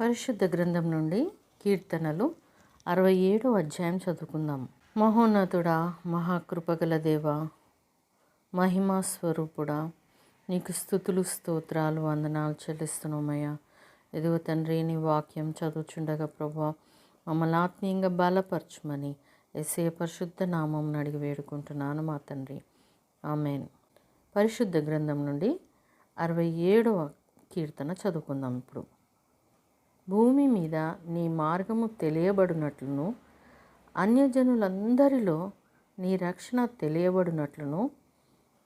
పరిశుద్ధ గ్రంథం నుండి కీర్తనలు అరవై ఏడో అధ్యాయం చదువుకుందాం. మహోన్నతుడా మహాకృపగల దేవ మహిమా స్వరూపుడా నీకు స్థుతులు స్తోత్రాలు వందనాలు చెల్లిస్తున్నామయ్యా. ఎదుగు తండ్రి నీ వాక్యం చదువుచుండగా ప్రభా మమ్మల్ని ఆత్మీయంగా బలపరచుమని ఎస్ఏ పరిశుద్ధ నామం అడిగి వేడుకుంటున్నాను మా తండ్రి. ఆమెన్. పరిశుద్ధ గ్రంథం నుండి అరవై ఏడవ కీర్తన చదువుకుందాం ఇప్పుడు. భూమి మీద నీ మార్గము తెలియబడినట్లును అన్యజనులందరిలో నీ రక్షణ తెలియబడినట్లును.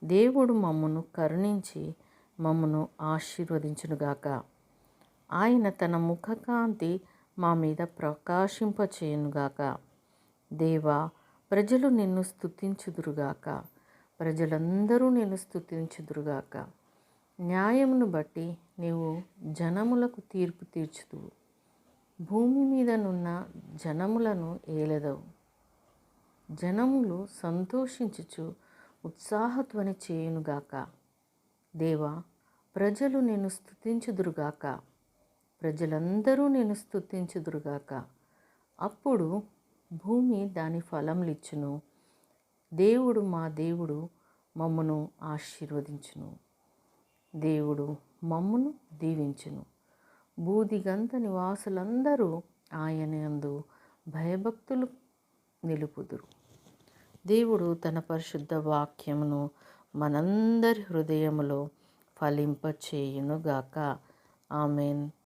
దేవుడు మమ్మను కరుణించి మమ్మను ఆశీర్వదించునుగాక. ఆయన తన ముఖకాంతి మా మీద ప్రకాశింపచేయునుగాక. దేవా ప్రజలు నిన్ను స్థుతించుదురుగాక ప్రజలందరూ నిన్ను స్థుతించుదురుగాక న్యాయమును బట్టి నీవు జనములకు తీర్పు తీర్చుదువు. భూమి మీదనున్న జనములను ఏలెదవు. జనములు సంతోషించుచు ఉత్సాహధ్వని చేయునుగాక. దేవా ప్రజలు నేను స్థుతించుదురుగాక ప్రజలందరూ నేను స్థుతించుదురుగాక అప్పుడు భూమి దాని ఫలములిచ్చును. దేవుడు మా దేవుడు మమ్మను ఆశీర్వదించును. దేవుడు మమ్మును దీవించును. బూదిగంత నివాసులందరూ ఆయనందు భయభక్తులు నిలుపుదురు. దేవుడు తన పరిశుద్ధ వాక్యమును మనందరి హృదయములో ఫలింపచేయునుగాక. ఆమెన్.